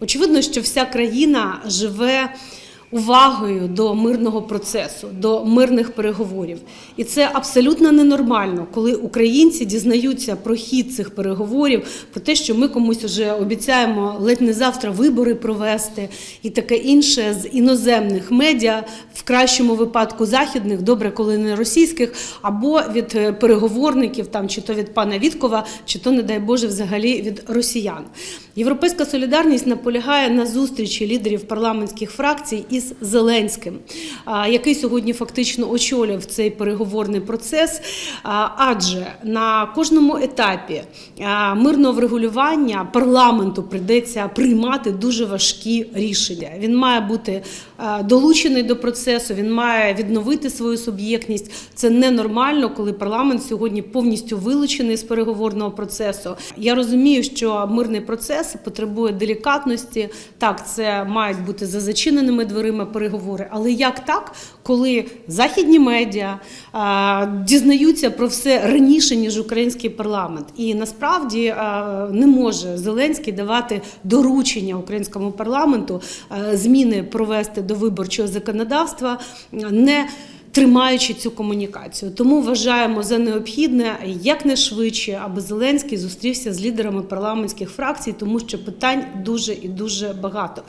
Очевидно, що вся країна живе увагою до мирного процесу, до мирних переговорів. І це абсолютно ненормально, коли українці дізнаються про хід цих переговорів, про те, що ми комусь вже обіцяємо ледь не завтра вибори провести і таке інше з іноземних медіа, в кращому випадку західних, добре, коли не російських, або від е, переговорників, там чи то від пана Віткова, чи то, не дай Боже, взагалі від росіян. Європейська солідарність наполягає на зустрічі лідерів парламентських фракцій із Зеленським, який сьогодні фактично очолював цей переговорний процес. Адже на кожному етапі мирного врегулювання парламенту прийдеться приймати дуже важкі рішення. Він має бути долучений до процесу, він має відновити свою суб'єктність. Це ненормально, коли парламент сьогодні повністю вилучений з переговорного процесу. Я розумію, що мирний процес потребує делікатності. Так, це мають бути за зачиненими дверима переговори. Але як так, коли західні медіа а, дізнаються про все раніше ніж український парламент, і насправді а, не може Зеленський давати доручення українському парламенту а, зміни провести до виборчого законодавства, не Тримаючи цю комунікацію, тому вважаємо за необхідне якнайшвидше, аби Зеленський зустрівся з лідерами парламентських фракцій, тому що питань дуже і дуже багато.